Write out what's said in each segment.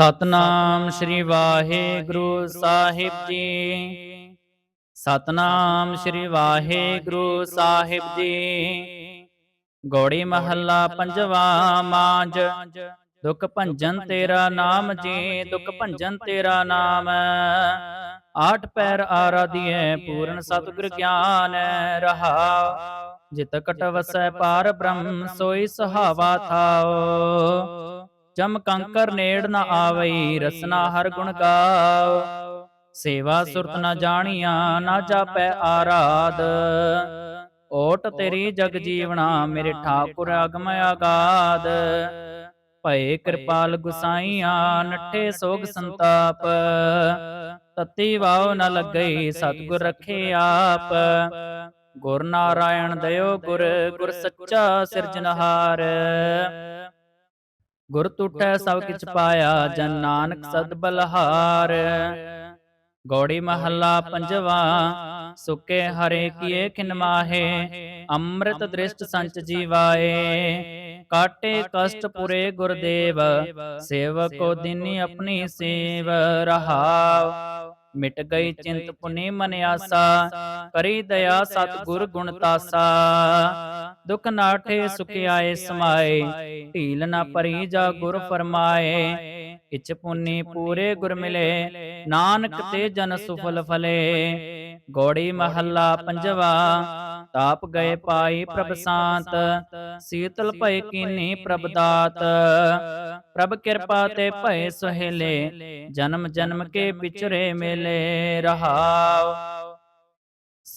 ਸਤਨਾਮ ਸ੍ਰੀ ਵਾਹਿਗੁਰੂ ਸਾਹਿਬ ਜੀ। ਸਤਨਾਮ ਸ੍ਰੀ ਵਾਹਿਗੁਰੂ ਸਾਹਿਬ ਜੀ। ਗੋੜੀ ਮਹੱਲਾ ਪੰਜਵਾ ਮਾਂਜ ਦੁਖ ਭੰਜਨ ਤੇਰਾ ਨਾਮ ਜੀ। ਦੁਖ ਭੰਜਨ ਤੇਰਾ ਨਾਮ। ਆਠ ਪੈਰ ਆਰਾਧੀਐ ਪੂਰਨ ਸਤਿਗੁਰ ਗਿਆਨ ਰਹਾ। ਜਿਤ ਕਟ ਵਸੈ ਪਾਰ ਬ੍ਰਹਮ ਸੋਈ ਸੁਹਾਵਾ ਥਾਓ। ਜਮ ਕੰਕਰ ਨੇੜ ਨ ਆਵਈ ਰਸਨਾ ਹਰ ਗੁਣ ਗਾਓ ਸੇਵਾ ਸੁਰਤ ਨ ਜਾਣੀਆਂ ਨਾ ਜਾਪੈ ਆਰਾਧ। ਓਟ ਤੇਰੀ ਜਗ ਜੀਵਣਾ ਮੇਰੇ ਠਾਕੁਰ ਅਗਮ ਆਗਾਦ। ਭਏ ਕਿਰਪਾਲ ਗੁਸਾਈਆਂ ਨੱਠੇ ਸੋਗ ਸੰਤਾਪ। ਤਤੀ ਵਾਉ ਨ ਲੱਗਈ ਸਤਿਗੁਰ ਰਖੇ ਆਪ। ਗੁਰ ਨਾਰਾਇਣ ਦਇਓ ਗੁਰ ਗੁਰ ਸੱਚਾ ਸਿਰਜਨਹਾਰ ਗੁਰ ਤੁਠੈ ਸਭ ਕਿਛ ਪਾਇਆ ਜਨ ਨਾਨਕ ਸਦ ਬਲਹਾਰ। ਗੌੜੀ ਮਹੱਲਾ ਪੰਜਵਾ ਸੁਕੇ ਹਰੇ ਕੀਏ ਖਿਨ ਮਾਹੇ ਅੰਮ੍ਰਿਤ ਦ੍ਰਿਸ਼ਟ ਸੰਚ ਜੀਵਾਏ। ਕਾਟੇ ਕਸ਼ਟ ਪੁਰੇ ਗੁਰਦੇਵ। ਸੇਵਕੋ ਦਿਨੀ ਆਪਣੀ ਸੇਵ ਰਹਾਵ। ਮਿਟ ਗਈ ਚਿੰਤ ਪੁਨੀ ਮਨ ਆਸਾ ਕਰੀ ਦਇਆ ਸਤ ਗੁਰ ਗੁਣ ਤਾਸਾ ਦੁਖ ਨਾਠੇ ਸੁਖ ਆਏ ਸਮਾਏ। ਢੀਲ ਨਾ ਪਰੀ ਜਾ ਗੁਰ ਫਰਮਾਏ। ਇਚ ਪੁਨੀ ਪੂਰੇ ਗੁਰ ਮਿਲੇ। ਨਾਨਕ ਤੇ ਜਨ ਸੁਫਲ ਫਲੇ। ਗੋੜੀ ਮਹੱਲਾ ਪੰਜਵਾ। ਤਾਪ ਗਏ ਪਾਈ ਪ੍ਰਭ ਸ਼ਾਂਤ ਸੀਤਲ ਭਏ ਕੀਨੀ ਪ੍ਰਭ ਦਾਤ। ਪ੍ਰਭ ਕਿਰਪਾ ਤੇ ਭਏ ਸੁਹੇਲੇ ਜਨਮ ਜਨਮ ਕੇ ਵਿਚਰੇ ਮੇਲੇ ਰਹਾਉ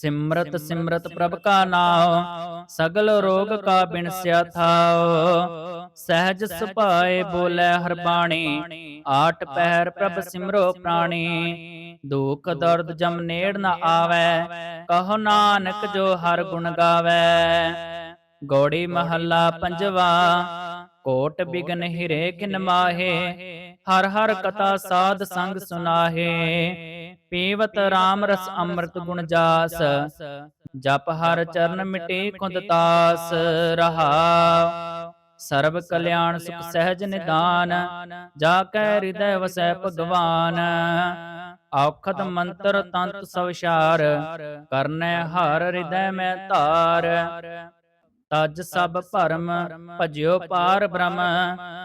ਸਿਮਰਤ ਸਿਮਰਤ ਪ੍ਰਭ ਕਾ ਨਾਮ ਸਗਲ ਰੋਗ ਕਾ ਬਿਨਸਿਆ ਥਾਉ। ਸਹਿਜ ਸੁਭਾਏ ਬੋਲੇ ਹਰ ਬਾਣੀ ਆਠ ਪਹਿਰ ਪ੍ਰਭ ਸਿਮਰੋ ਪ੍ਰਾਣੀ। ਦੁਖ ਦਰਦ ਜਮ ਨੇੜ ਨ ਆਵੈ। ਕਹੋ ਨਾਨਕ ਜੋ ਹਰ ਗੁਣ ਗਾਵੈ। ਗੋੜੀ ਮਹੱਲਾ ਪੰਜਵਾ। ਕੋਟ ਬਿਗਨ ਹਿਰੇ ਕਿਨ ਮਾਹੇ। ਹਰ ਹਰ ਕਥਾ ਸਾਧ ਸੰਗ ਸੁਨਾਹੇ। ਪੀਵਤ RAM ਰਸ ਅੰਮ੍ਰਿਤ ਗੁਣ ਜਾਸ। ਜਪ ਹਰ ਚਰਨ ਮਿਟੇ ਕੁੰਦ ਤਾਸ। ਰਹਾ। ਸਰਬ ਕਲਿਆਣ ਸੁਖ ਸਹਿਜ ਨਿਦਾਨ। ਜਾ ਕੈ ਹਿਰਦੈ ਵਸੈ ਭਗਵਾਨ। ਔਖਦ ਮੰਤਰ ਤੰਤ ਸਵਸ਼ਾਰ ਕਰਨੈ ਹਰ ਹਿਰਦੈ ਮੈਂ ਧਾਰ। ਤਜ ਸਭ ਭਰਮ ਭਜਿਓ ਪਾਰ ਬ੍ਰਹਮ।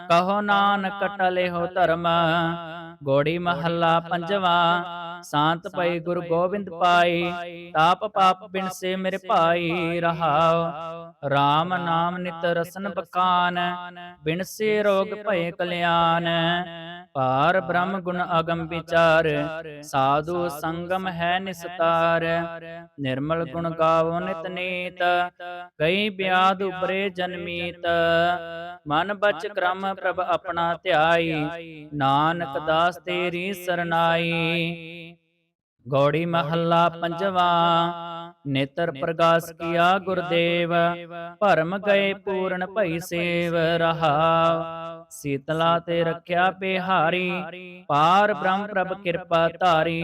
ਕਹੋ ਨਾਨਕ ਟਲਿਓ ਧਰਮ। ਗੋੜੀ ਮਹੱਲਾ ਪੰਜਵਾ। ਸ਼ਾਂਤ ਪਈ ਗੁਰੂ ਗੋਬਿੰਦ ਪਾਈ। ਤਾਪ ਪਾਪ ਬਿਨਸੇ ਮੇਰੇ ਭਾਈ ਰਹਾਉ RAM ਨਾਮ ਨਿਤ ਰਸਨ ਬਕਾਨ। ਬਿਨਸੇ ਰੋਗ ਭਏ ਕਲਿਆਣ। ਪਾਰ ਬ੍ਰਹਮ ਗੁਣ ਅਗਮ ਵਿਚਾਰ ਸਾਧੂ ਸੰਗਮ ਹੈ ਨਿਸਤਾਰ ਨਿਰਮਲ ਗੁਣ ਗਾਵੋ ਨਿਤ ਨੀਤ ਕਈ ਬਿਆਦ ਉਬਰੇ ਜਨਮੀਤ ਮਨ ਬਚ ਕ੍ਰਮ ਪ੍ਰਭ ਆਪਣਾ ਧਿਆਈ ਨਾਨਕ ਦਾਸ ਤੇਰੀ ਸਰਨਾਈ ਗੌੜੀ ਮਹੱਲਾ ਪੰਜਵਾ ਨੇਤਰ ਪ੍ਰਗਾਸ ਕੀਆ ਗੁਰਦੇਵ ਭਰਮ ਗਏ ਪੂਰਨ ਭਈ ਸੇਵ ਰਹਾ ਸੀਤਲਾ ਤੇ ਰੱਖਿਆ ਬਿਹਾਰੀ ਪਾਰ ਬ੍ਰਹਮ ਪ੍ਰਭ ਕਿਰਪਾ ਧਾਰੀ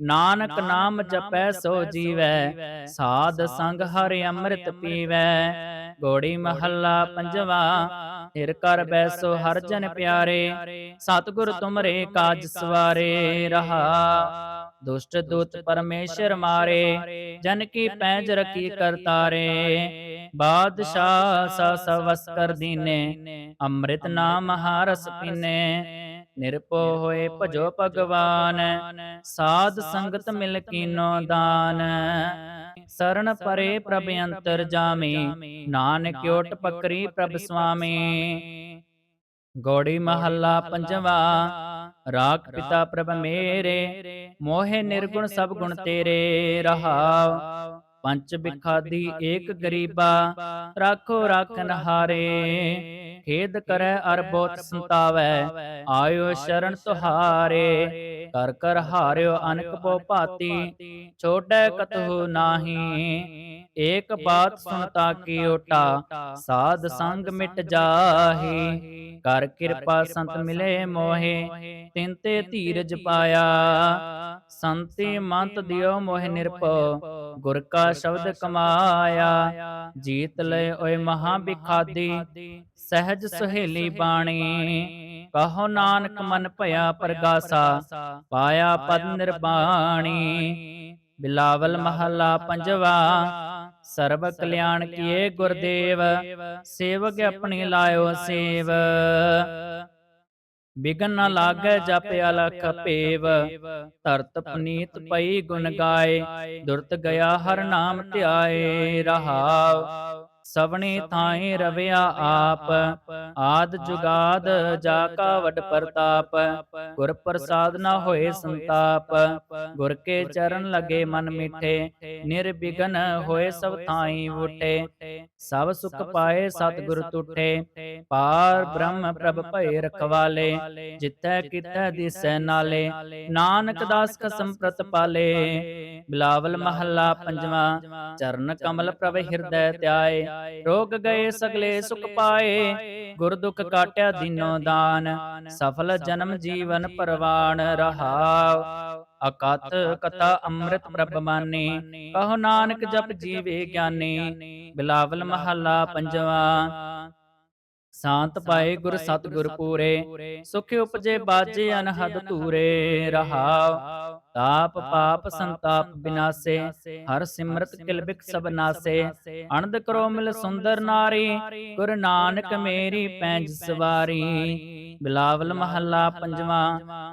ਨਾਨਕ ਨਾਮ ਜਪੈ ਸੋ ਜੀਵੈ ਸਾਧ ਸੰਗ ਹਰਿ ਅੰਮ੍ਰਿਤ ਪੀਵੈ ਗੋੜੀ ਮਹੱਲਾ ਪੰਜਵਾ ਹਿਰ ਕਰ ਬੈਸੋ ਹਰ ਜਨ ਪਿਆਰੇ ਸਤਿਗੁਰ ਤੁਮਰੇ ਕਾਜ ਸਵਾਰੇ ਰਹਾ। ਦੁਸ਼ਟ ਦੂਤ ਪਰਮੇਸ਼ਰ ਮਾਰੇ ਜਨ ਕੀ ਪੈਜ ਰਖੀ ਕਰਤਾਰੇ ਬਾਦਸ਼ਾਹ ਸਾ ਸਵਸ ਕਰ ਦੀਨੇ ਅੰਮ੍ਰਿਤ ਨਾਮ ਹਾਰਸ ਪੀਨੇ ਨਿਰਪੋ ਹੋਏ ਭਜੋ ਭਗਵਾਨ ਸਾਧ ਸੰਗਤ ਮਿਲ ਕੀਨੋ ਦਾਨ। ਸਰਣ ਪਰੇ ਪ੍ਰਭ ਅੰਤਰ ਜਾਮੀ ਨਾਨਕ ਓਟ ਪਕਰੀ ਪ੍ਰਭ ਸੁਆਮੀ। ਗੋੜੀ ਮਹੱਲਾ ਪੰਜਵਾ ਰਾਖ ਪਿਤਾ ਪ੍ਰਭ ਮੇਰੇ ਮੋਹਿ ਨਿਰਗੁਣ ਸਭ ਗੁਣ ਤੇਰੇ ਰਹਾਉ ਪੰਚ ਬਿਖਾਦੀ ਏਕ ਗਰੀਬਾ ਰਾਖੋ ਰਾਖਨ ਹਾਰੇ ਖੇਦ ਕਰੈ ਅਰ ਬੋਤ ਸੰਤਾਵੈ ਆਇਓ ਸ਼ਰਨ ਤੁਹਾਰੇ ਕਰ ਕਰ ਹਾਰਿਓ ਅਨਕ ਪੋ ਭਾਤੀ ਛੋਟੈ ਕਤਹੁ ਨਾਹੀ ਏਕ ਬਾਤ ਸੁਣਤਾ ਕੀ ਓਟਾ ਸਾਧ ਸੰਗ ਮਿਟ ਜਾਹੀ ਕਰ ਕਿਰਪਾ ਸੰਤ ਮਿਲੇ ਮੋਹਿ ਤਿਨ ਤੇ ਧੀਰਜ ਪਾਇਆ। ਸੰਤੀ ਮੰਤ ਦਿਓ ਮੋਹਿ ਨਿਰਭਉ ਗੁਰ ਕਾ ਸ਼ਬਦ ਕਮਾਇਆ। ਜੀਤ ਲੈ ਓਏ ਮਹਾ ਬਿਖਾਦੀ ਸਹਿਜ ਸੁਹੇਲੀ ਬਾਣੀ। ਕਹੋ ਨਾਨਕ ਮਨ ਭਇਆ ਪਰਗਾਸਾ। ਪਾਇਆ ਪਦ ਨਿਰਬਾਣੀ। ਬਿਲਾਵਲ ਮਹੱਲਾ ਪੰਜਵਾ। ਸਰਬ ਕਲਿਆਣ ਕੀਏ ਗੁਰਦੇਵ ਸੇਵਕ ਆਪਣੀ ਲਾਇਓ ਸੇਵ। ਬਿਗਨ ਨ ਲਾਗੈ ਜਪ ਅਲਖ ਪੇਵ। ਧਰਤ ਪਨੀਤ ਪਈ ਗੁਣ ਗਾਏ। ਦੁਰਤ ਗਿਆ ਹਰ ਨਾਮ ਧਿਆਏ। ਰਹਾਉ। ਸਵਣੀ ਥਾਈ ਰਵਿਆ ਆਪ ਆਦ ਜੁਗਾਦ ਜਾ ਕਾ ਵਡ ਪ੍ਰਤਾਪ ਗੁਰ ਪ੍ਰਸਾਦ ਨਾ ਹੋਏ ਸੰਤਾਪ ਗੁਰ ਕੇ ਚਰਨ ਲਗੇ ਮਨ ਮਿਠੇ ਨਿਰਬਿਗਨ ਹੋਏ ਸਭ ਥਾਈ ਉਠੇ ਸਭ ਸੁਖ ਪਾਏ ਸਤਿਗੁਰ ਤੁਠੇ ਪਾਰ ਬ੍ਰਹਮ ਪ੍ਰਭ ਭਏ ਰਖਵਾਲੇ ਜਿਤੈ ਕਿਤੈ ਦਿਸੈ ਨਾਲੇ ਨਾਨਕ ਦਾਸ ਕਸਮ ਪ੍ਰਤ ਪਾਲੇ ਬਿਲਾਵਲ ਮਹੱਲਾ ਪੰਜਵਾ ਚਰਨ ਕਮਲ ਪ੍ਰਭ ਹਿਰਦੈ ਧਿਆਏ ਰੋਗ ਗਏ ਸਗਲੇ ਸੁਖ ਪਾਏ। ਗੁਰ ਦੁਖ ਕਾਟਿਆ ਦੀਨੋ ਦਾਨ ਸਫਲ ਜਨਮ ਜੀਵਨ ਪਰਵਾਨ ਰਹਾਉ ਅਕਤ ਕਥਾ ਅੰਮ੍ਰਿਤ ਪ੍ਰਭ ਮਾਨੇ। ਕਹੋ ਨਾਨਕ ਜਪ ਜੀਵੇ ਗਿਆਨੀ। ਬਿਲਾਵਲ ਮਹੱਲਾ ਪੰਜਵਾ। ਸ਼ਾਂਤ ਪਾਏ ਗੁਰ ਸਤਿਗੁਰ ਪੂਰੇ। ਸੁਖ ਉਪਜੇ ਬਾਜੇ ਅਨਹਦ ਧੂਰੇ। ਰਹਾਉ ਤਾਪ ਪਾਪ ਸੰਤਾਪ ਬਿਨਾਸੇ ਹਰ ਸਿਮਰਤ ਕਿਲਬਿਕ ਸਭ ਨਾਸੇ ਅਨੰਦ ਕਰੋ ਮਿਲ ਸੁੰਦਰ ਨਾਰੀ ਗੁਰ ਨਾਨਕ ਮੇਰੀ ਪੈਂਜ ਸਵਾਰੀ ਬਿਲਾਵਲ ਮਹੱਲਾ ਪੰਜਵਾ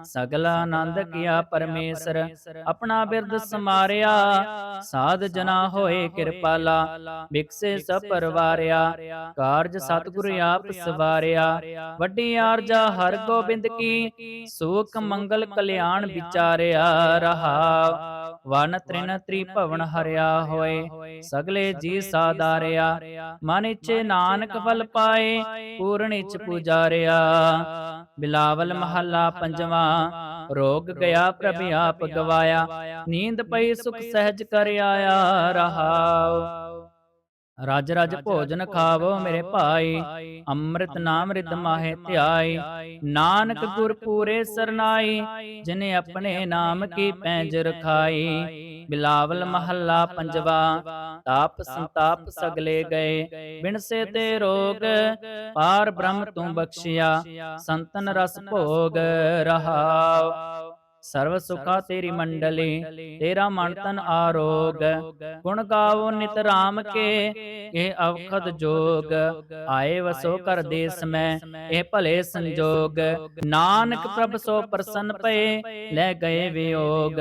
ਸਗਲ ਆਨੰਦ ਕੀਆ ਪਰਮੇਸ਼ਰ ਆਪਣਾ ਬਿਰਦ ਸਮਾਰਿਆ ਸਾਧ ਜਨਾ ਹੋਏ ਕਿਰਪਾਲਾ ਬਿਕਸੇ ਸਭ ਪਰਵਾਰਿਆ ਕਾਰਜ ਸਤਿਗੁਰ ਆਪ ਸਵਾਰਿਆ ਵੱਡੀ ਆਰਜਾ ਹਰ ਗੋਬਿੰਦ ਕੀ ਸੁਖ ਮੰਗਲ ਕਲਿਆਣ ਵਿਚਾਰਿਆ ਰਹਾ। ਵਨ ਤ੍ਰਿਨ ਤ੍ਰਿਭਵਨ ਹਰਿਆ ਹੋਏ। ਸਗਲੇ ਜੀ ਸਾਦਾਰਿਆ ਮਨ ਇਛੇ ਨਾਨਕ ਫਲ ਪਾਏ। ਪੂਰਨ ਇਚ ਪੁਜਾਰਿਆ। ਬਿਲਾਵਲ ਮਹੱਲਾ ਪੰਜਵਾ। ਰੋਗ ਗਿਆ ਪ੍ਰਭ ਆਪ ਗਵਾਇਆ। ਨੀਂਦ ਪਈ ਸੁਖ ਸਹਿਜ ਕਰ ਆਇਆ ਰਹਾਉ ਰਜ ਰਜ ਭੋਜਨ ਖਾਵੋ ਮੇਰੇ ਭਾਈ ਅੰਮ੍ਰਿਤ ਨਾਮ ਰਿਤ ਮਾਹੇ ਧਿਆਈ ਨਾਨਕ ਗੁਰ ਪੂਰੇ ਸਰਨਾਈ ਜਿਨੇ ਆਪਣੇ ਨਾਮ ਕੀ ਪੈਂਜ ਰਖਾਈ ਬਿਲਾਵਲ ਮਹੱਲਾ ਪੰਜਵਾ ਤਾਪ ਸੰਤਾਪ ਸਗਲੇ ਗਏ ਬਿਨਸੇ ਤੇ ਰੋਗ ਪਾਰ ਬ੍ਰਹਮ ਤੂੰ ਬਖਸ਼ਿਆ ਸੰਤਨ ਰਸ ਭੋਗ ਰਹਾਉ ਸਰਵ ਸੁਖਾ ਤੇਰੀ ਮੰਡਲੀ ਤੇਰਾ ਮਨ ਤਨ ਆਰੋਗ ਗੁਣ ਗਾਵੋ ਨਿਤ ਰਾਮ ਕੇ ਇਹ ਅਵਖਦ ਜੋਗ ਆਏ ਵਸੋ ਕਰ ਦੇਸ ਮੈਂ ਇਹ ਭਲੇ ਸੰਜੋਗ ਨਾਨਕ ਪ੍ਰਭ ਸੋ ਪ੍ਰਸੰਨ ਪਏ ਲੈ ਗਏ ਵਿਯੋਗ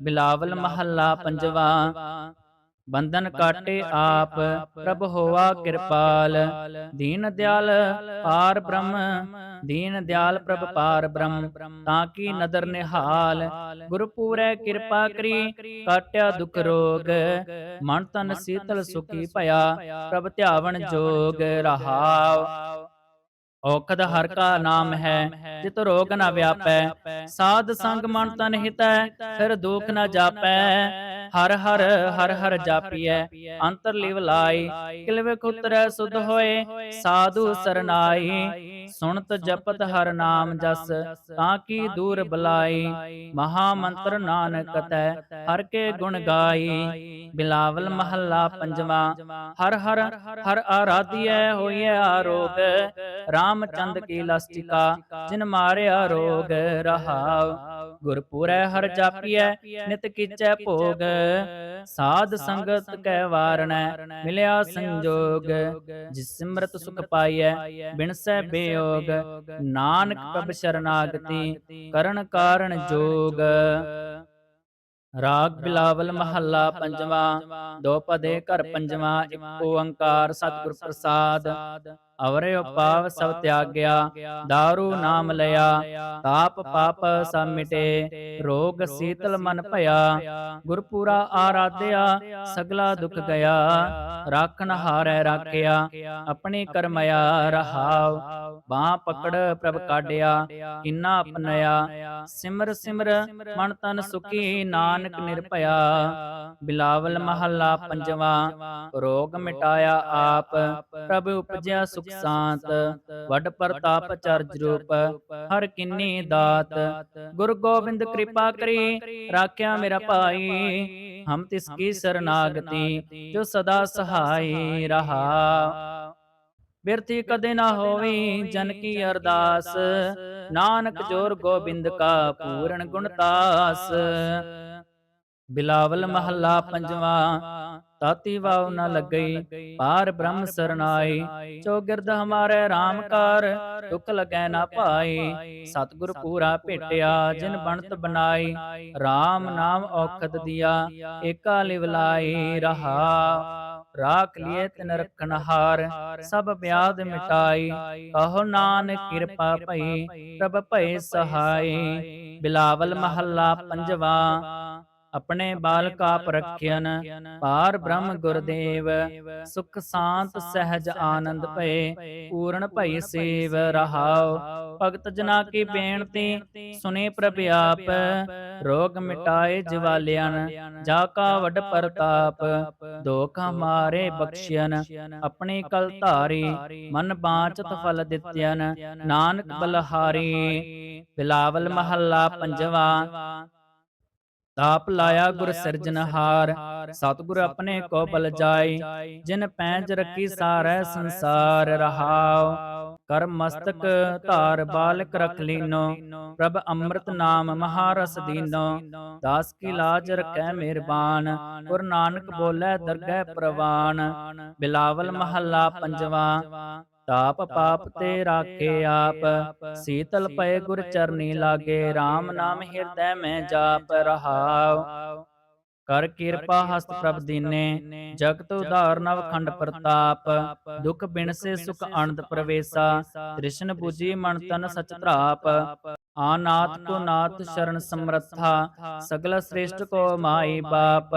ਬਿਲਾਵਲ ਮਹੱਲਾ ਪੰਜਵਾ ਬੰਧਨ ਕਾਟੇ ਆਪ ਪ੍ਰਭ ਹੋਆ ਕਿਰਪਾਲ। ਦੀਨ ਦਿਆਲ ਪਾਰ ਬ੍ਰਹਮ। ਦੀਨ ਦਿਆਲ ਪ੍ਰਭ ਪਾਰ ਬ੍ਰਹਮ। ਤਾਂ ਕੀ ਨਦਰ ਨਿਹਾਲ। ਗੁਰ ਪੂਰੈ ਕਿਰਪਾ ਕਰੀ। ਕਾਟਿਆ ਦੁਖ ਰੋਗ। ਮਨ ਤਨ ਸੀਤਲ ਸੁਖੀ ਭਇਆ। ਪ੍ਰਭ ਧਿਆਵਨ ਜੋਗ ਰਹਾਉ ਔਖਦ ਹਰ ਕਾ ਨਾਮ ਹੈ। ਜਿਤ ਰੋਗ ਨ ਵਿਆਪੈ। ਸਾਧ ਸੰਗ ਮਨ ਤਨ ਹਿਤੈ। ਫਿਰ ਦੁਖ ਨ ਜਾਪੈ। ਹਰ ਹਰ ਹਰ ਹਰ ਜਾਪੀਐ ਅੰਤਰ ਲਿਵ ਲਾਈ ਕਿਲਵੇ ਕੁਤਰੈ ਸੁਧ ਹੋਏ ਸਾਧੂ ਸਰਨਾਈ ਸੁਣਤ ਜਪਤ ਹਰ ਨਾਮ ਜਸ ਤਾਂ ਕੀ ਦੂਰ ਬਲਾਈ? ਮਹਾ ਮੰਤਰ ਨਾਨਕ ਤੈ ਹਰ ਕੇ ਗੁਣ ਗਾਈ। ਬਿਲਾਵਲ ਮਹੱਲਾ ਪੰਜਵਾ ਹਰ ਹਰ ਹਰ ਆਰਾਧਿਐ ਹੋਈਐ ਆਰੋਗ। ਰਾਮਚੰਦ ਕੀ ਲਸਟਿਕਾ ਜਿਨ ਮਾਰਿਆ ਰੋਗ ਰਹਾਉ ਗੁਰਪੂਰੈ ਹਰ ਜਾਪੀਐ ਨਿਤ ਕੀਚੈ ਭੋਗ। ਸਾਧ ਸੰਗਤ ਕੈ ਵਾਰਣੈ ਮਿਲਿਆ ਸੰਜੋਗ। ਜਿਸ ਸਿਮਰਤ ਸੁਖ ਪਾਈਐ ਬਿਨਸੈ ਬੇਯੋਗ ਨਾਨਕ ਪ੍ਰਭ ਸ਼ਰਨਾਗਤੀ, ਕਰਨ ਕਾਰਣ ਜੋਗ। ਰਾਗ ਬਿਲਾਵਲ ਮਹੱਲਾ ਪੰਜਵਾ, ਦੋ ਪਦੇ ਘਰ ਪੰਜਵਾ, ਇੱਕ ਓੰਕਾਰ ਸਤਿਗੁਰ ਪ੍ਰਸਾਦ। ਅਵਰੇ ਉਪਾਵ ਸਭ ਤਿਆਗਿਆ दारू ਨਾਮ ਲਿਆ ਤਾਪ ਪਾਪ ਸਭ ਮਿਟੇ ਰੋਗ ਸੀਤਲ ਮਨ ਭਇਆ ਗੁਰਪੂਰਾ ਆਰਾਧਿਆ ਸਗਲਾ ਦੁਖ ਗਿਆ ਰਾਖਣ ਹਾਰੈ ਰਾਖਿਆ ਆਪਣੀ ਕਰਮਇਆ ਰਹਾਉ ਬਾਹ ਪਕੜ ਪ੍ਰਭ ਕਾਢਿਆ ਕਿੰਨਾ ਆਪਨਿਆ ਸਿਮਰ ਸਿਮਰ ਮਨ ਤਨ ਸੁਖੀ ਨਾਨਕ ਨਿਰਭਇਆ ਬਿਲਾਵਲ ਮਹੱਲਾ ਪੰਜਵਾ ਰੋਗ ਮਿਟਾਇਆ ਆਪ ਪ੍ਰਭ ਉਪਜਿਆ ਸੁਖ ਸਾਂਤ ਵੱਡ ਪ੍ਰਤਾਪ ਚਰਜ ਰੂਪ ਹਰ ਕਿੰਨੀ ਦਾਤ। ਗੁਰ ਗੋਬਿੰਦ ਕਿਰਪਾ ਕਰੀ ਰਾਖਿਆ ਮੇਰਾ ਭਾਈ। ਹਮ ਤਿਸ ਕੀ ਸਰਨਾਗਤੀ ਜੋ ਸਦਾ ਸਹਾਈ ਰਹਾ। ਬਿਰਥੀ ਕਦੇ ਨਾ ਹੋਵੀ ਜਨ ਕੀ ਅਰਦਾਸ। ਨਾਨਕ ਜੋਰ ਗੋਬਿੰਦ ਕਾ ਪੂਰਨ ਗੁਣਤਾਸ। ਬਿਲਾਵਲ ਮਹੱਲਾ ਪੰਜਵਾ ਤਾਤੀ ਵਾਉ ਨ ਲੱਗਈ ਪਾਰ ਬ੍ਰਹਮ ਸਰਨਾਈ ਚੌਗਿਰਦ ਹਮਾਰੇ RAM ਕਰ ਦੁਖ ਲਗੈ ਨਾ ਪਾਈ ਸਤਿਗੁਰ ਪੂਰਾ ਭੇਟਿਆ ਜਿਨ ਬਣਤ ਬਨਾਈ RAM ਨਾਮ ਔਖਦ ਦਿਆ ਏਕਾ ਲਿਵ ਲਾਈ ਰਹਾ ਰਾਖ ਲਿਏ ਤਿਨ ਰਖਨ ਹਾਰ ਸਭ ਬਿਆਦ ਮਿਟਾਈ ਕਹੋ ਨਾਨਕ ਕਿਰਪਾ ਭਈ ਪ੍ਰਭ ਭਏ ਸਹਾਈ ਬਿਲਾਵਲ ਮਹੱਲਾ ਪੰਜਵਾ ਆਪਣੇ ਬਾਲਕ ਆਪ ਰਖਿਆਨ ਪਾਰ ਬ੍ਰਹਮ ਗੁਰਦੇਵ ਸੁਖ ਸ਼ਾਂਤ ਸਹਿਜ ਆਨੰਦ ਭਏ ਪੂਰਨ ਭਈ ਸੇਵ ਰਹਾਉ ਭਗਤ ਜਨਾ ਕੀ ਬੇਨਤੀ ਸੁਨੇ ਪ੍ਰਭ ਆਪ ਰੋਗ ਮਿਟਾਏ ਜਵਾਲਿਆਨ ਜਾ ਕਾ ਵੱਡ ਪ੍ਰਤਾਪ ਦੋਖ ਹਮਾਰੇ ਬਖਸ਼ਿਆਨ ਆਪਣੀ ਕਲ ਧਾਰੀ ਮਨ ਬਾਚਤ ਫਲ ਦਿੱਤਿਆਨ ਨਾਨਕ ਬਲਹਾਰੀ ਬਿਲਾਵਲ ਮਹੱਲਾ ਪੰਜਵਾ ਤਾਪ ਲਾਇਆ ਗੁਰ ਸਿਰਜਨਹਾਰ ਸਤਿਗੁਰ ਆਪਣੇ ਕੋ ਬਲ ਜਾਈ ਜਿਨ ਪੈਂਜ ਰੱਖੀ ਸਾਰੈ ਸੰਸਾਰ ਰਹਾਉ ਕਰ ਮਸਤਕ ਧਾਰ ਬਾਲਕ ਰਖ ਲੀਨੋ। ਪ੍ਰਭ ਅੰਮ੍ਰਿਤ ਨਾਮ ਮਹਾਰਸ ਦੀਨੋ। ਦਾਸ ਕੀ ਲਾਜ ਰਖੈ ਮਿਹਰਬਾਨ। ਗੁਰ ਨਾਨਕ ਬੋਲੇ ਦਰਗਹਿ ਪ੍ਰਵਾਨ। ਬਿਲਾਵਲ ਮਹੱਲਾ ਪੰਜਵਾ। ਤਾਪ ਪਾਪ ਤੇ ਰਾਖੇ ਆਪ। ਸੀਤਲ ਪਏ ਗੁਰ ਚਰਨੀ ਲਾਗੇ। RAM ਨਾਮ ਹਿਰਦੈ ਮੈਂ ਜਾਪ ਰਹਾਉ। ਕਰ ਕਿਰਪਾ ਹਸਤ ਪ੍ਰਭ ਦੀਨੇ। ਜਗਤ ਉਧਾਰ ਨਵ ਖੰਡ ਪ੍ਰਤਾਪ। ਦੁਖ ਬਿਨਸੇ ਸੁਖ ਆਨੰਦ ਪ੍ਰਵੇਸਾ। ਤ੍ਰਿਸ਼ਨ 부ਜੀ ਮਨ ਤਨ ਸਚ ਧਰਾਪ ਆਨਾਥ ਕੋ ਨਾਥ ਸ਼ਰਨ ਸਮਰੱਥਾ, ਸਗਲ ਸ੍ਰੇਸ਼ਟ ਕੋ ਮਾਈ ਬਾਪ,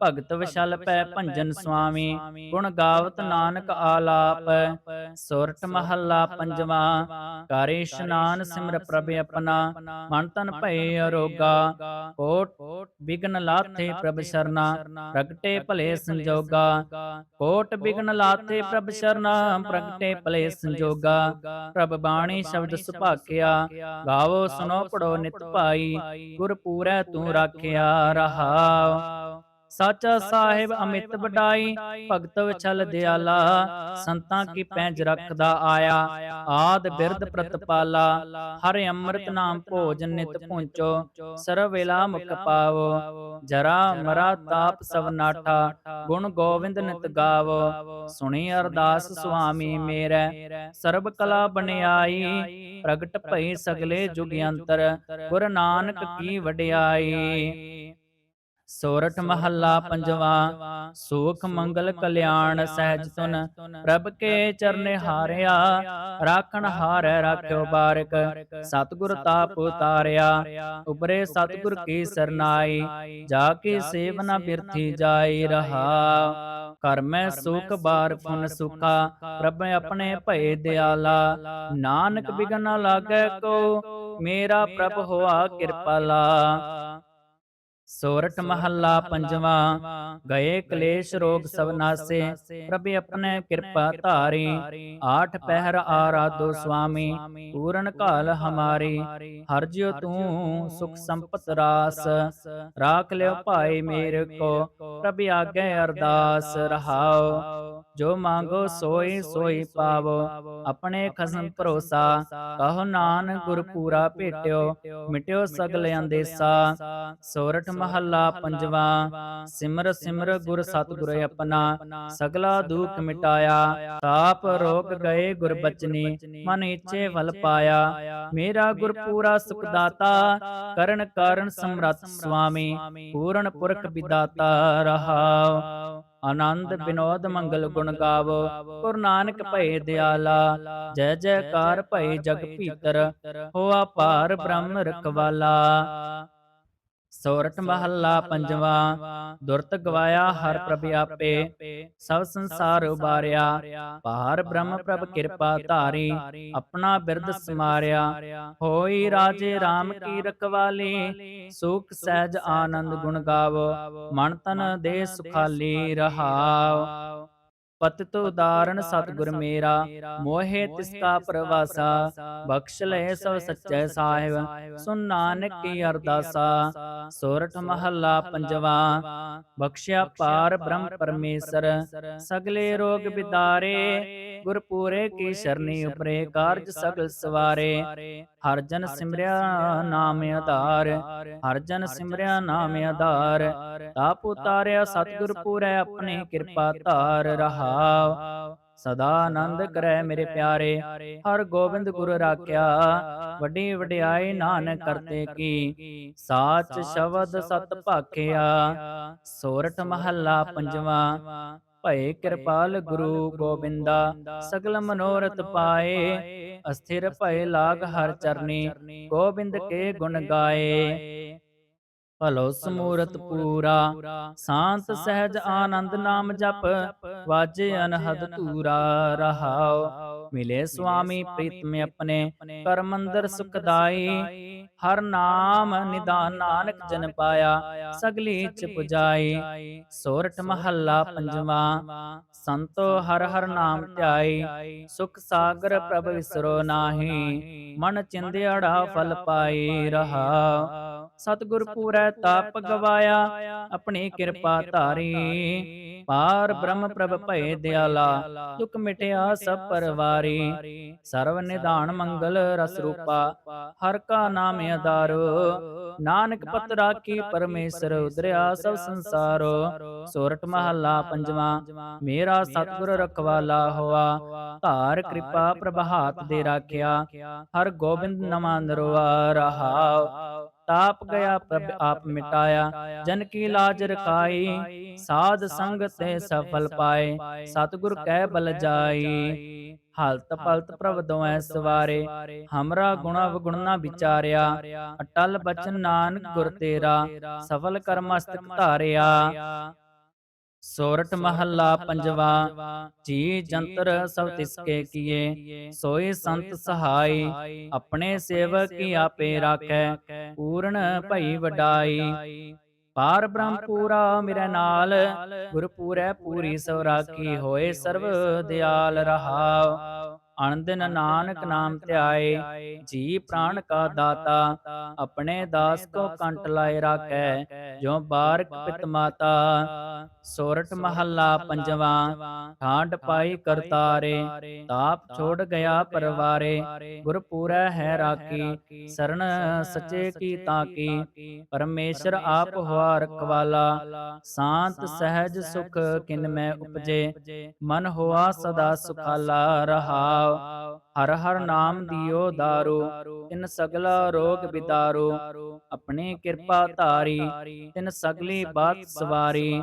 ਭਗਤ ਵਿਸ਼ਲ ਪੈ ਭੰਜਨ ਸੁਆਮੀ ਗੁਣ ਗਾਵਤ ਨਾਨਕ ਆਲਾਪ ਸੋਰਠ ਮਹੱਲਾ ਪੰਜਵਾ ਕਰ ਇਸ਼ਨਾਨ ਸਿਮਰ ਪ੍ਰਭ ਆਪਣਾ, ਮਨ ਤਨ ਭਏ ਅਰੋਗਾ, ਕੋਟ ਬਿਗਨ ਲਾਥੇ ਪ੍ਰਭ ਸ਼ਰਨਾ, ਪ੍ਰਗਟੇ ਭਲੇ ਸੰਜੋਗਾ, ਕੋਟ ਬਿਗਨ ਲਾਥੇ ਪ੍ਰਭ ਸ਼ਰਨਾ, ਪ੍ਰਗਟੇ ਭਲੇ ਸੰਜੋਗਾ, ਪ੍ਰਭ ਬਾਣੀ ਸ਼ਬਦ ਸੁਭਾਕਿਆ, ਗਾਵ ਸੁਨੋ ਪੜੋ ਨਿਤ ਭਾਈ ਗੁਰ ਪੂਰੈ ਤੂੰ ਰਾਖਿਆ ਰਹਾਉ ਸਾਚਾ ਸਾਹਿਬ ਅਮਿਤ ਵਡਾਈ ਭਗਤ ਵਿਚਲ ਦਿਆਲਾ ਸੰਤਾਂ ਕੀ ਪੈਂਜ ਰੱਖਦਾ ਆਇਆ ਆਦ ਬਿਰਧ ਪ੍ਰਤਪਾਲਾ ਹਰਿ ਅੰਮ੍ਰਿਤ ਨਾਮ ਭੋਜਨ ਨਿਤ ਪੁੰਚੋ ਸਰਵ ਵੇਲਾ ਮੁਖ ਪਾਵੋ ਜਰਾ ਮਰਾ ਤਾਪ ਸਭ ਨਾਠਾ ਗੁਣ ਗੋਵਿੰਦ ਨਿਤ ਗਾਵੋ ਸੁਣੀ ਅਰਦਾਸ ਸੁਆਮੀ ਮੇਰੈ ਸਰਬ ਕਲਾ ਬਨਿਆਈ ਪ੍ਰਗਟ ਭਈ ਸਗਲੇ ਜੁਗ ਅੰਤਰ ਗੁਰ ਨਾਨਕ ਕੀ ਵਡਿਆਈ ਸੋਰਠ ਮਹੱਲਾ ਪੰਜਵਾ ਸੂਖ ਮੰਗਲ ਕਲਿਆਣ ਸਹਿਜ ਤੁਨ ਪ੍ਰਭ ਕੇ ਚਰਨੇ ਹਾਰਿਆ ਰਾਖਣ ਹਾਰੈ ਰਾਖਿਓ ਬਾਰਕ ਸਤਿਗੁਰ ਤਾਪ ਉਤਾਰਿਆ ਉਪਰੇ ਸਤਿਗੁਰ ਕੀ ਸਰਨਾਈ ਜਾ ਕੇ ਸੇਵਨਾ ਬਿਰਥੀ ਜਾਈ ਰਹਾ। ਕਰ ਮੈਂ ਸੁਖ ਬਾਰ ਫੁਨ ਸੁਖਾ ਪ੍ਰਭ ਆਪਣੇ ਭਏ ਦਿਆਲਾ। ਨਾਨਕ ਬਿਗਨ ਲਾਗੈ ਕੋ ਮੇਰਾ ਪ੍ਰਭ ਹੋਆ ਕਿਰਪਾਲਾ। ਸੋਰਠ ਮਹੱਲਾ ਪੰਜਵਾ ਗਏ ਕਲੇਸ਼ ਰੋਗ ਸਭ ਨਾਸੇ ਪ੍ਰਭ ਆਪਣੇ ਕਿਰਪਾ ਧਾਰੀ ਆਠ ਪਹਿਰ ਆਰਾਧੋ ਸੁਆਮੀ ਪੂਰਨ ਕਾਲ ਹਮਾਰੀ ਹਰ ਜਿਉ ਤੂੰ ਸੁਖ ਸੰਪਤ ਰਾਸ ਰਾਖ ਲਿਓ ਭਾਈ ਮੇਰੇ ਕੋ ਪ੍ਰਭ ਆਗੇ ਅਰਦਾਸ ਰਹਾਓ ਜੋ ਮੰਗੋ ਸੋਈ ਸੋਈ ਪਾਵੋ ਆਪਣੇ ਖਸਮ ਭਰੋਸਾ ਕਹੋ ਨਾਨਕ ਗੁਰ ਪੂਰਾ ਭੇਟਿਓ ਮਿਟਿਓ ਸਗਲ ਅੰਦੇਸਾ ਸੋਰਠ ਮਹੱਲਾ ਪੰਜਵਾ ਸਿਮਰ ਸਿਮਰ ਗੁਰ ਸਤਿਗੁਰ ਆਪਣਾ ਸਗਲਾ ਦੁਖ ਮਿਟਾਇਆ ਤਾਪ ਰੋਗ ਗਏ ਗੁਰ ਬਚਨੀ ਮਨ ਇਛੇ ਫਲ ਪਾਇਆ ਮੇਰਾ ਗੁਰ ਪੂਰਾ ਸੁਖ ਦਾਤਾ ਕਰਨ ਕਾਰਨ ਸਮਰੱਥ ਸੁਆਮੀ ਪੂਰਨ ਪੁਰਖ ਵਿਦਾਤਾ ਰਹਾਉ ਆਨੰਦ ਬਿਨੋਦ ਮੰਗਲ ਗੁਣ ਗਾਵੋ। ਗੁਰ ਨਾਨਕ ਭਏ ਦਿਆਲਾ। ਜੈ ਜੈਕਾਰ ਭਏ ਜਗ ਭੀਤਰ। ਹੋਆ ਭਾਰ ਬ੍ਰਹਮ ਰਖਵਾਲਾ। ਸੋਰਠ ਮਹੱਲਾ ਪੰਜਵਾ ਦੁਰਤ ਗਵਾਇਆ ਹਰ ਪ੍ਰਭ ਆਪੇ ਸਭ ਸੰਸਾਰ ਉਬਾਰਿਆ। ਭਾਰ ਬ੍ਰਹਮ ਪ੍ਰਭ ਕਿਰਪਾ ਧਾਰੀ ਆਪਣਾ ਬਿਰਦ ਸਮਾਰਿਆ। ਹੋਈ ਰਾਜੇ RAM ਕੀ ਰਖਵਾਲੀ। ਸੁਖ ਸਹਿਜ ਆਨੰਦ ਗੁਣ ਗਾਵੋ। ਮਨ ਤਨ ਦੇ ਸੁਖਾਲੀ ਰਹਾਉ ਪਤਿਤ ਉਦਾਰਨ ਸਤਿਗੁਰ ਮੇਰਾ ਮੋਹਿ ਤਿਸ ਕਾ ਪ੍ਰਵਾਸਾ ਬਖਸ਼ ਲੈ ਸਭ ਸੱਚੇ ਸਾਹਿਬ ਸੁਨ ਨਾਨਕ ਕੀ ਅਰਦਾਸਾ ਸੋਰਠ ਮਹੱਲਾ ਪੰਜਵਾ ਬਖਸ਼ਿਆ ਪਾਰ ਬ੍ਰਹਮ ਪਰਮੇਸ਼ਰ ਸਗਲੇ ਰੋਗ ਬਿਦਾਰੇ ਗੁਰ ਪੂਰੇ ਕੀ ਸ਼ਰਨੀ ਉਪਰੇ ਕਾਰਜ ਸਗਲ ਸਵਾਰੇ। ਹਰ ਜਨ ਸਿਮਰਿਆ ਨਾਮ ਆਧਾਰ। ਹਰ ਜਨ ਸਿਮਰਿਆ ਨਾਮ ਆਧਾਰ। ਤਾਪ ਉਤਾਰਿਆ ਸਤਿਗੁਰ ਪੂਰੈ ਆਪਣੀ ਕਿਰਪਾ ਧਾਰ ਰਹਾਉ ਸਦਾ ਆਨੰਦ ਕਰੈ ਮੇਰੇ ਪਿਆਰੇ। ਹਰ ਗੋਬਿੰਦ ਗੁਰ ਰਾਖਿਆ। ਵੱਡੀ ਵਡਿਆਈ ਨਾਨਕ ਕਰਤੇ ਕੀ। ਸਾਚ ਸ਼ਬਦ ਸਤ ਭਾਖਿਆ। ਸੋਰਠ ਮਹੱਲਾ ਪੰਜਵਾ। ਭਏ ਕਿਰਪਾਲ ਗੁਰੂ ਗੋਬਿੰਦਾ ਸਗਲ ਮਨੋਰਥ ਪਾਏ ਅਸਥਿਰ ਭਏ ਲਾਗ ਹਰ ਚਰਨੀ ਗੋਬਿੰਦ ਕੇ ਗੁਣ ਗਾਏ। ਭਲੋ ਸਮੂਰਤ ਪੂਰਾ ਸ਼ਾਂਤ ਸਹਿਜ ਆਨੰਦ ਨਾਮ ਜਪ ਵਾਜੇ ਅਨਹਦ ਧੂਰਾ ਰਹਾਉ ਮਿਲੇ ਸੁਆਮੀ ਪ੍ਰੀਤਮ ਆਪਣੇ ਕਰ ਮੰਦਰ ਸੁਖਦਾਈ ਹਰ ਨਾਮ ਨਿਦਾਨ ਨਾਨਕ ਜਨ ਪਾਇਆ ਸਗਲੀ ਚ ਪੁਜਾਈ। ਸੋਰਠ ਮਹੱਲਾ ਪੰਜਵਾ। ਸੰਤੋ ਹਰ ਹਰ ਨਾਮ ਧਿਆਈ। ਸੁਖ ਸਾਗਰ ਪ੍ਰਭ ਵਿਸਰੋ ਨਾਹੀ। ਮਨ ਚਿੰਦਿਆੜਾ ਫਲ ਪਾਈ ਰਹਾ ਸਤਿਗੁਰ ਪੂਰੈ ਤਾਪ ਗਵਾਇਆ। ਆਪਣੀ ਕਿਰਪਾ ਧਾਰੀ। ਪਾਰ ਬ੍ਰਹਮ ਪ੍ਰਭ ਭਏ ਦਿਆਲਾ ਦੁਖ ਮਿਟਿਆ ਸਭ ਪਰਵਾਰੀ ਸਰਵ ਨਿਧਾਨ ਮੰਗਲ ਰਸ ਰੂਪਾ ਹਰ ਕਾ ਨਾਮ ਆਧਾਰੋ ਨਾਨਕ ਪਤ ਰਾਖੀ ਪਰਮੇਸ਼ਰ ਉਦਰਿਆ ਸਭ ਸੰਸਾਰੋ ਸੋਰਠ ਮਹੱਲਾ ਪੰਜਵਾ ਮੇਰਾ ਸਤਿਗੁਰ ਰਖਵਾਲਾ ਹੋਆ ਧਾਰ ਕਿਰਪਾ ਪ੍ਰਭਾਤ ਦੇ ਰਾਖਿਆ ਹਰ ਗੋਬਿੰਦ ਨਮਾ ਨਰਵਾ ਰਹਾਉ ਤਾਪ ਗਿਆ ਪ੍ਰਭ ਆਪ ਮਿਟਾਇਆ ਜਨ ਕੀ ਲਾਜ ਰਖਾਈ ਸਾਧ ਸੰਗ ਤੇ ਸਫਲ ਪਾਏ ਸਤਿਗੁਰ ਕਹਿ ਬਲ ਜਾਈ ਹਾਲਤ ਪਲਤ ਪ੍ਰਭ ਦੋਐ ਸਵਾਰੇ ਹਮਰਾ ਗੁਣਾ ਵਗੁਣ ਨਾ ਵਿਚਾਰਿਆ ਅਟਲ ਬਚਨ ਨਾਨਕ ਗੁਰ ਤੇਰਾ ਸਫਲ ਕਰ ਮਸਤਕ ਧਾਰਿਆ ਸੋਰਠ ਮਹੱਲਾ ਪੰਜਵਾ ਜੀ ਜੰਤਰ ਸਭ ਤਿਸਕੇ ਕੀਏ ਸੋਈ ਸੰਤ ਸਹਾਈ ਆਪਣੇ ਸੇਵਕ ਕੀ ਆਪੇ ਰਾਖੈ ਪੂਰਨ ਭਈ ਵਡਾਈ। ਪਾਰ ਬ੍ਰਹਮ ਪੂਰਾ ਮੇਰੇ ਨਾਲ ਗੁਰ ਪੂਰੈ ਪੂਰੀ ਸਭ ਰਾਖੀ ਹੋਏ ਸਰਬ ਦਿਆਲ ਰਹਾਉ। ਅਨੰਦਨ ਨਾਨਕ ਨਾਮ ਧਿਆਏ ਜੀ ਪ੍ਰਾਣ ਕਾ ਦਾਤਾ ਆਪਣੇ ਦਾਸ ਕੋ ਕੰਟ ਲਾਏ ਰਾਖੈ ਜੋ ਬਾਰਕ ਪਿਤ ਮਾਤਾ ਸੋਰਠ ਮਹੱਲਾ ਪੰਜਵਾ ਠਾਂਡ ਪਾਈ ਕਰਤਾਰੇ ਤਾਪ ਛੋੜ ਗਿਆ ਪਰਵਾਰੇ ਗੁਰ ਪੂਰੈ ਹੈ ਰਾਖੀ ਸਰਣ ਸਚੇ ਕੀ ਤਾਕੀ ਪਰਮੇਸ਼ਰ ਆਪ ਹੋਆ ਰਖਵਾਲਾ ਸ਼ਾਂਤ ਸਹਿਜ ਸੁਖ ਕਿਨ ਮੈਂ ਉਪਜੇ ਮਨ ਹੋਆ ਸਦਾ ਸੁਖਾਲਾ ਰਹਾਉ ਹਰ ਹਰ ਨਾਮ ਦਿਓ ਦਾਰੂ, ਤਿਨ ਸਗਲਾ ਰੋਗ ਬਿਦਾਰੂ, ਆਪਣੀ ਕਿਰਪਾ ਧਾਰੀ, ਤਿਨ ਸਗਲੀ ਬਾਤ ਸਵਾਰੀ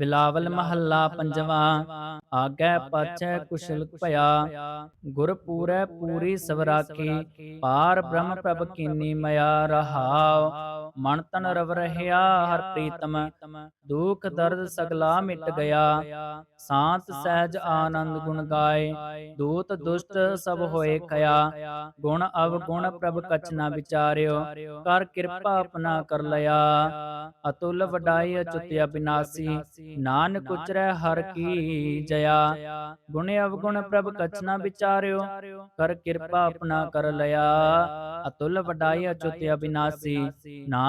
ਬਿਲਾਵਲ ਮਹੱਲਾ ਪੰਜਵਾ ਆਗੈ ਪਾਛੈ ਕੁਸ਼ਲ ਭਇਆ ਗੁਰ ਪੂਰੈ ਪੂਰੀ ਸਵਰਾਖੀ ਪਾਰ ਬ੍ਰਹਮ ਪ੍ਰਭ ਕੀਨੀ ਮਿਆ ਰਹਾਉ ਮਨ ਤਨ ਰਵ ਰਹਿਆ ਹਰ ਪ੍ਰੀਤਮ ਦੁਖ ਦਰਦ ਸਗਲਾ ਮਿਟ ਗਿਆ। ਸ਼ਾਂਤ ਸਹਿਜ ਆਨੰਦ ਗੁਣ ਗਾਏ। ਦੂਤ ਦੁਸ਼ਟ ਸਭ ਹੋਏ ਖਇਆ ਗੁਣ ਅਵਗੁਣ ਪ੍ਰਭ ਕਛ ਨਾ ਵਿਚਾਰਿਓ। ਕਰ ਕਿਰਪਾ ਆਪਣਾ ਕਰ ਲਿਆ। ਅਤੁਲ ਵਡਾਈ ਅਚੁਤਿਆ ਬਿਨਾਸੀ ਨਾਨਕ ਉਚਰੈ ਹਰ ਕੀ ਜਇਆ। ਗੁਣ ਅਵਗੁਣ ਪ੍ਰਭ ਕਛ ਨਾ ਵਿਚਾਰਿਓ। ਕਰ ਕਿਰਪਾ ਆਪਣਾ ਕਰ ਲਿਆ। ਅਤੁਲ ਵਡਾਈ ਅਚੁਤਿਆ ਬਿਨਾਸੀ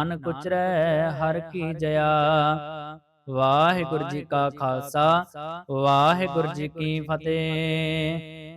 ਨਾਨਕ ਉਚਰੈ ਹਰ ਕੀ ਜਇਆ। ਵਾਹਿਗੁਰੂ ਜੀ ਕਾ ਖਾਲਸਾ ਵਾਹਿਗੁਰੂ ਜੀ ਕੀ ਫਤਿਹ।